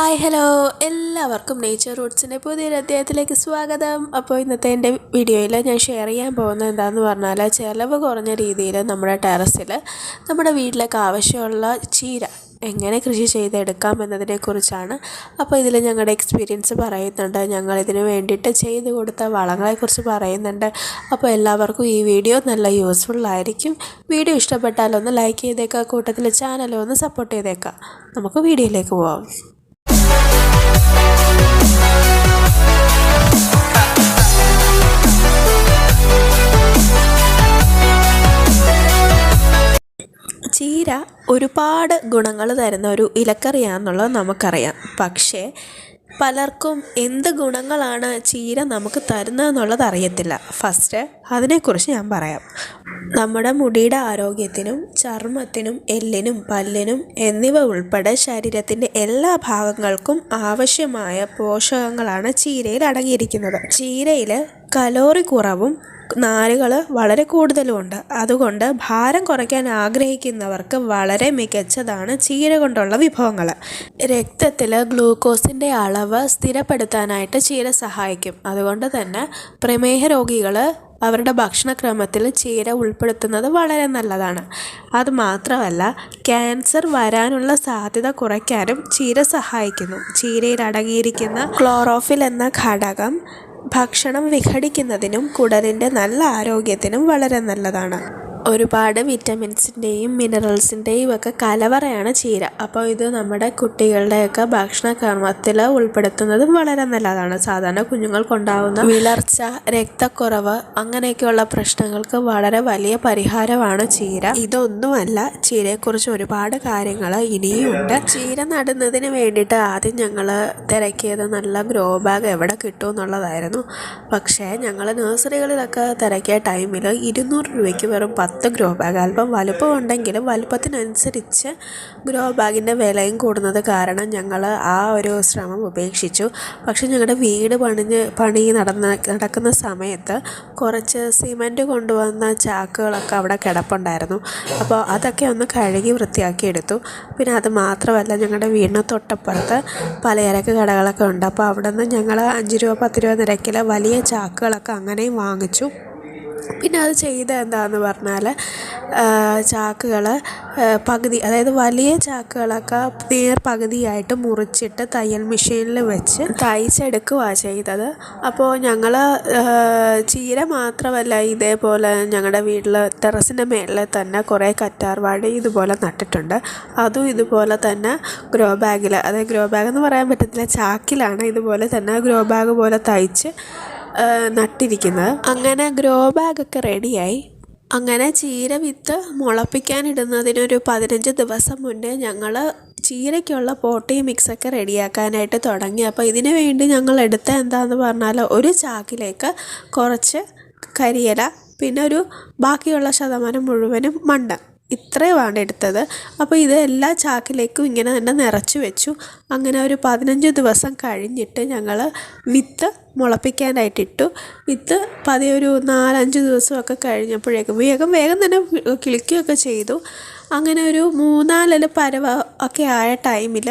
Hi hello എല്ലാവർക്കും nature റൂട്ട്സിന്റെ പുതിയൊരു അധ്യായത്തിലേക്ക് സ്വാഗതം. അപ്പോൾ ഇന്നത്തെ എന്റെ വീഡിയോയിൽ ഞാൻ ഷെയർ ചെയ്യാൻ പോകുന്നത് എന്താണെന്ന് പറഞ്ഞാൽ ചിലവ് കുറഞ്ഞ രീതിയിൽ നമ്മുടെ ടെറസിൽ നമ്മുടെ വീട്ടിലേക്ക് ആവശ്യമുള്ള ചീര എങ്ങനെ കൃഷി ചെയ്തെടുക്കാം എന്നതിനെക്കുറിച്ചാണ് അപ്പോൾ ഇതിൽ ഞങ്ങളുടെ എക്സ്പീരിയൻസ് പറയുന്നുണ്ട്. ഞങ്ങൾ ഇതിന് വേണ്ടിയിട്ട് ചെയ്ത് കൊടുത്ത വളങ്ങളെക്കുറിച്ച് പറയുന്നുണ്ട്. അപ്പോൾ എല്ലാവർക്കും ഈ വീഡിയോ നല്ല യൂസ്ഫുൾ ആയിരിക്കും. വീഡിയോ ഇഷ്ടപ്പെട്ടാലൊന്ന് ലൈക്ക് ചെയ്തേക്കാം. കൂട്ടത്തിൽ ചാനലും ഒന്ന് സപ്പോർട്ട് ചെയ്തേക്കാം. നമുക്ക് വീഡിയോയിലേക്ക് പോവാം. ചീര ഒരുപാട് ഗുണങ്ങൾ തരുന്ന ഒരു ഇലക്കറിയാണെന്നുള്ളത് നമുക്കറിയാം. പക്ഷേ പലർക്കും എന്ത് ഗുണങ്ങളാണ് ചീര നമുക്ക് തരുന്നതെന്നുള്ളത് അറിയത്തില്ല. ഫസ്റ്റ് അതിനെക്കുറിച്ച് ഞാൻ പറയാം. നമ്മുടെ മുടിയുടെ ആരോഗ്യത്തിനും ചർമ്മത്തിനും എല്ലിനും പല്ലിനും എന്നിവ ഉൾപ്പെടെ ശരീരത്തിന്റെ എല്ലാ ഭാഗങ്ങൾക്കും ആവശ്യമായ പോഷകങ്ങളാണ് ചീരയിൽ അടങ്ങിയിരിക്കുന്നത്. ചീരയിൽ കലോറി കുറവും നാരുകൾ വളരെ കൂടുതലുമുണ്ട് അതുകൊണ്ട് ഭാരം കുറയ്ക്കാൻ ആഗ്രഹിക്കുന്നവർക്ക് വളരെ മികച്ചതാണ് ചീര കൊണ്ടുള്ള വിഭവങ്ങൾ രക്തത്തിൽ ഗ്ലൂക്കോസിന്റെ അളവ് സ്ഥിരപ്പെടുത്താനായിട്ട് ചീര സഹായിക്കും. അതുകൊണ്ട് തന്നെ പ്രമേഹ രോഗികൾ അവരുടെ ഭക്ഷണക്രമത്തിൽ ചീര ഉൾപ്പെടുത്തുന്നത് വളരെ നല്ലതാണ്. അതുമാത്രമല്ല ക്യാൻസർ വരാനുള്ള സാധ്യത കുറയ്ക്കാനും ചീര സഹായിക്കുന്നു. ചീരയിൽ അടങ്ങിയിരിക്കുന്ന ക്ലോറോഫിൽ എന്ന ഘടകം ഭക്ഷണം വിഘടിക്കുന്നതിനും കുടലിന്റെ നല്ല ആരോഗ്യത്തിനും വളരെ നല്ലതാണ്. ഒരുപാട് വിറ്റമിൻസിന്റെയും മിനറൽസിന്റെയും ഒക്കെ കലവറയാണ് ചീര. അപ്പോൾ ഇത് നമ്മുടെ കുട്ടികളുടെയൊക്കെ ഭക്ഷണ ക്രമത്തിൽ ഉൾപ്പെടുത്തുന്നതും വളരെ നല്ലതാണ്. സാധാരണ കുഞ്ഞുങ്ങൾക്കുണ്ടാവുന്ന വിളർച്ച രക്തക്കുറവ് അങ്ങനെയൊക്കെയുള്ള പ്രശ്നങ്ങൾക്ക് വളരെ വലിയ പരിഹാരമാണ് ചീര. ഇതൊന്നുമല്ല ചീരയെക്കുറിച്ച് ഒരുപാട് കാര്യങ്ങൾ ഇനിയുമുണ്ട് ചീര നടുന്നതിന് വേണ്ടിയിട്ട് ആദ്യം ഞങ്ങൾ തിരക്കിയത് നല്ല ഗ്രോ ബാഗ് എവിടെ കിട്ടും എന്നുള്ളതായിരുന്നു. പക്ഷേ ഞങ്ങൾ നഴ്സറികളിലൊക്കെ തിരക്കിയ ടൈമിൽ ഇരുന്നൂറ് രൂപയ്ക്ക് വെറും പത്ത് ഗ്രോ ബാഗ്. അല്പം വലുപ്പം ഉണ്ടെങ്കിലും വലുപ്പത്തിനനുസരിച്ച് ഗ്രോ ബാഗിന്റെ വിലയും കൂടുന്നത് കാരണം ഞങ്ങൾ ആ ഒരു ശ്രമം ഉപേക്ഷിച്ചു. പക്ഷെ ഞങ്ങളുടെ വീട് പണിഞ്ഞ് പണി നടന്ന നടക്കുന്ന സമയത്ത് കുറച്ച് സിമന്റ് കൊണ്ടുവന്ന ചാക്കുകളൊക്കെ അവിടെ കിടപ്പുണ്ടായിരുന്നു. അപ്പോൾ അതൊക്കെ ഒന്ന് കഴുകി വൃത്തിയാക്കി എടുത്തു. പിന്നെ അത് മാത്രമല്ല ഞങ്ങളുടെ വീടിന് തൊട്ടപ്പുറത്ത് പലചരക്ക് കടകളൊക്കെ ഉണ്ട്. അപ്പോൾ അവിടെ നിന്ന് ഞങ്ങൾ അഞ്ച് രൂപ പത്ത് രൂപ നിരക്കിൽ വലിയ ചാക്കുകളൊക്കെ അങ്ങനെയും വാങ്ങിച്ചു. പിന്നെ അത് ചെയ്ത എന്താണെന്ന് പറഞ്ഞാൽ ചാക്കുകൾ പകുതി അതായത് വലിയ ചാക്കുകളൊക്കെ നേർ പകുതിയായിട്ട് മുറിച്ചിട്ട് തയ്യൽ മെഷീനിൽ വെച്ച് തയ്ച്ചെടുക്കുകയാണ് ചെയ്തത്. അപ്പോൾ ഞങ്ങൾ ചീര മാത്രമല്ല ഇതേപോലെ ഞങ്ങളുടെ വീട്ടിൽ ടെറസിന്റെ മേളിൽ തന്നെ കുറേ കറ്റാർവാഴ ഇതുപോലെ നട്ടിട്ടുണ്ട്. അതും ഇതുപോലെ തന്നെ ഗ്രോ ബാഗിൽ അതായത് ഗ്രോ ബാഗ് എന്ന് പറയാൻ പറ്റത്തില്ല ചാക്കിലാണ് ഇതുപോലെ തന്നെ ഗ്രോ ബാഗ് പോലെ തയ്ച്ച് നട്ടിരിക്കുന്നത്. അങ്ങനെ ഗ്രോ ബാഗൊക്കെ റെഡിയായി. അങ്ങനെ ചീര വിത്ത് മുളപ്പിക്കാനിടുന്നതിനൊരു പതിനഞ്ച് ദിവസം മുന്നേ ഞങ്ങൾ ചീരയ്ക്കുള്ള പോട്ടി മിക്സൊക്കെ റെഡിയാക്കാനായിട്ട് തുടങ്ങി. അപ്പോൾ ഇതിന് വേണ്ടി ഞങ്ങൾ എടുത്ത എന്താണെന്ന് പറഞ്ഞാൽ ഒരു ചാക്കിലേക്ക് കുറച്ച് കരിയില പിന്നെ ഒരു ബാക്കിയുള്ള ശതമാനം മുഴുവനും മണ്ണ്. ഇത്രയുമാണ് എടുത്തത്. അപ്പോൾ ഇത് എല്ലാ ചാക്കിലേക്കും ഇങ്ങനെ തന്നെ നിറച്ച് വെച്ചു. അങ്ങനെ ഒരു പതിനഞ്ച് ദിവസം കഴിഞ്ഞിട്ട് ഞങ്ങൾ വിത്ത് മുളപ്പിക്കാനായിട്ട് ഇട്ടു. വിത്ത് പതിയെ ഒരു നാലഞ്ച് ദിവസമൊക്കെ കഴിഞ്ഞപ്പോഴേക്കും വേഗം വേഗം തന്നെ കിളിക്കുകയൊക്കെ ചെയ്തു. അങ്ങനെ ഒരു മൂന്നാലിൽ പരവ ഒക്കെ ആയ ടൈമിൽ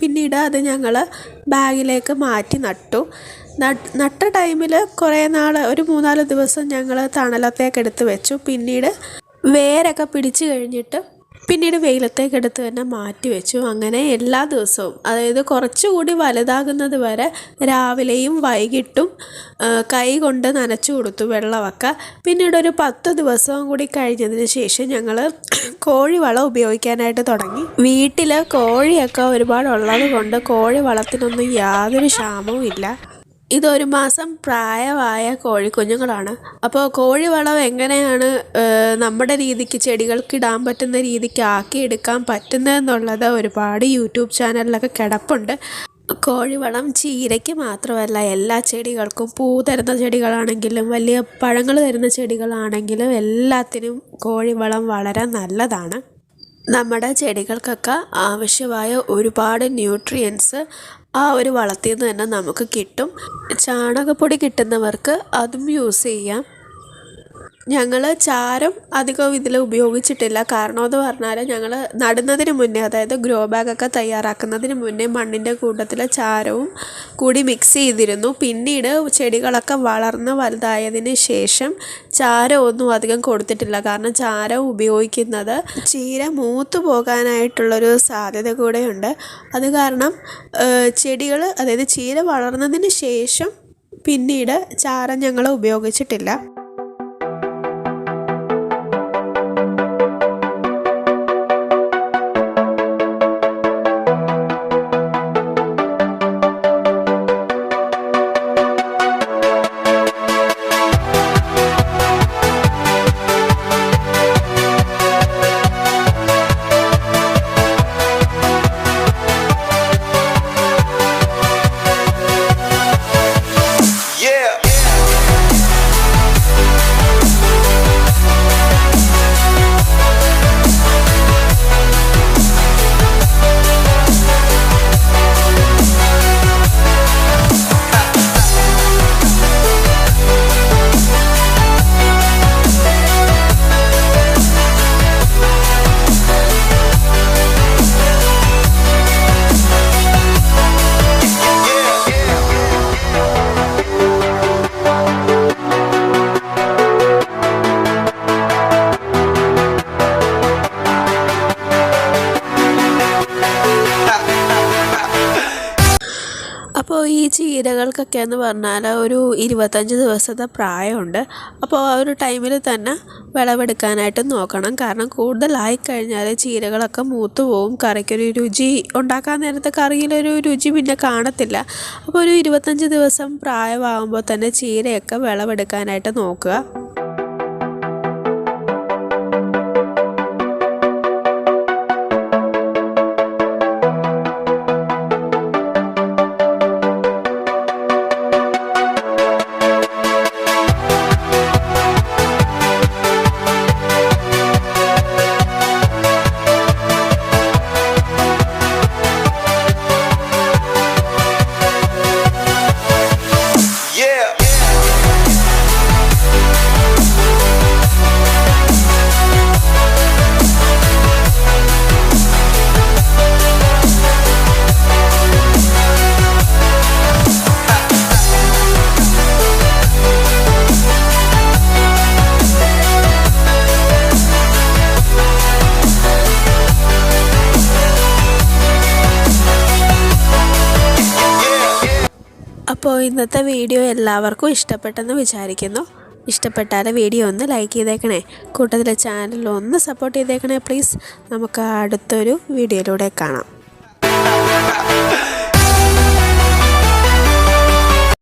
പിന്നീട് അത് ഞങ്ങൾ ബാഗിലേക്ക് മാറ്റി നട്ടു. നട്ട ടൈമിൽ കുറേ നാൾ ഒരു മൂന്നാൽ ദിവസം ഞങ്ങൾ തണലത്തേക്ക് എടുത്ത് വെച്ചു. പിന്നീട് വേരൊക്കെ പിടിച്ച് കഴിഞ്ഞിട്ട് പിന്നീട് വെയിലത്തേക്ക് എടുത്ത് തന്നെ മാറ്റി വെച്ചു. അങ്ങനെ എല്ലാ ദിവസവും അതായത് കുറച്ചുകൂടി വലുതാകുന്നത് വരെ രാവിലെയും വൈകിട്ടും കൈ കൊണ്ട് നനച്ചു കൊടുത്തു വെള്ളമൊക്കെ. പിന്നീട് ഒരു പത്ത് ദിവസവും കൂടി കഴിഞ്ഞതിന് ശേഷം ഞങ്ങൾ കോഴിവളം ഉപയോഗിക്കാനായിട്ട് തുടങ്ങി. വീട്ടിൽ കോഴിയൊക്കെ ഒരുപാടുള്ളത് കൊണ്ട് കോഴി വളത്തിനൊന്നും യാതൊരു ക്ഷാമവും ഇല്ല. ഇതൊരു മാസം പ്രായമായ കോഴിക്കുഞ്ഞുങ്ങളാണ് അപ്പോൾ കോഴി വളം എങ്ങനെയാണ് നമ്മുടെ രീതിക്ക് ചെടികൾക്ക് ഇടാൻ പറ്റുന്ന രീതിക്ക് ആക്കി ആക്കിയെടുക്കാൻ പറ്റുന്നതെന്നുള്ളത് ഒരുപാട് യൂട്യൂബ് ചാനലിലൊക്കെ കിടപ്പുണ്ട്. കോഴിവളം ചീരയ്ക്ക് മാത്രമല്ല എല്ലാ ചെടികൾക്കും പൂ തരുന്ന ചെടികളാണെങ്കിലും വലിയ പഴങ്ങൾ തരുന്ന ചെടികളാണെങ്കിലും എല്ലാത്തിനും കോഴിവളം വളരെ നല്ലതാണ്. നമ്മുടെ ചെടികൾക്കൊക്കെ ആവശ്യമായ ഒരുപാട് ന്യൂട്രിയൻസ് ആ ഒരു വളത്തിൽ നിന്ന് തന്നെ നമുക്ക് കിട്ടും. ചാണകപ്പൊടി കിട്ടുന്നവർക്ക് അതും യൂസ് ചെയ്യാം. ഞങ്ങൾ ചാരം അധികം ഇതിൽ ഉപയോഗിച്ചിട്ടില്ല. കാരണം എന്ന് പറഞ്ഞാൽ ഞങ്ങൾ നടുന്നതിന് മുന്നേ അതായത് ഗ്രോ ബാഗൊക്കെ തയ്യാറാക്കുന്നതിന് മുന്നേ മണ്ണിന്റെ കൂട്ടത്തിൽ ചാരവും കൂടി മിക്സ് ചെയ്തിരുന്നു. പിന്നീട് ചെടികളൊക്കെ വളർന്ന് വലുതായതിന് ശേഷം ചാരമൊന്നും അധികം കൊടുത്തിട്ടില്ല. കാരണം ചാരം ഉപയോഗിക്കുന്നത് ചീര മൂത്ത് പോകാനായിട്ടുള്ളൊരു സാധ്യത കൂടെയുണ്ട്. അത് കാരണം ചെടികൾ അതായത് ചീര വളർന്നതിന് ശേഷം പിന്നീട് ചാരം ഞങ്ങൾ ഉപയോഗിച്ചിട്ടില്ല. ഈ ചീരകൾക്കൊക്കെ എന്ന് പറഞ്ഞാൽ ഒരു ഇരുപത്തഞ്ച് ദിവസത്തെ പ്രായമുണ്ട്. അപ്പോൾ ആ ഒരു ടൈമിൽ തന്നെ വിളവെടുക്കാനായിട്ട് നോക്കണം. കാരണം കൂടുതലായി കഴിഞ്ഞാൽ ചീരകളൊക്കെ മൂത്ത് പോവും. കറിക്കൊരു രുചി ഉണ്ടാക്കാൻ നേരത്തെ കറിയിലൊരു രുചി പിന്നെ കാണത്തില്ല. അപ്പോൾ ഒരു ഇരുപത്തഞ്ച് ദിവസം പ്രായമാകുമ്പോൾ തന്നെ ചീരയൊക്കെ വിളവെടുക്കാനായിട്ട് നോക്കുക. ഇന്നത്തെ വീഡിയോ എല്ലാവർക്കും ഇഷ്ടപ്പെട്ടെന്ന് വിചാരിക്കുന്നു. ഇഷ്ടപ്പെട്ടാൽ വീഡിയോ ഒന്ന് ലൈക്ക് ചെയ്തേക്കണേ. കൂട്ടത്തിൽ ചാനൽ ഒന്ന് സപ്പോർട്ട് ചെയ്തേക്കണേ പ്ലീസ് നമുക്ക് അടുത്തൊരു വീഡിയോയിലൂടെ കാണാം.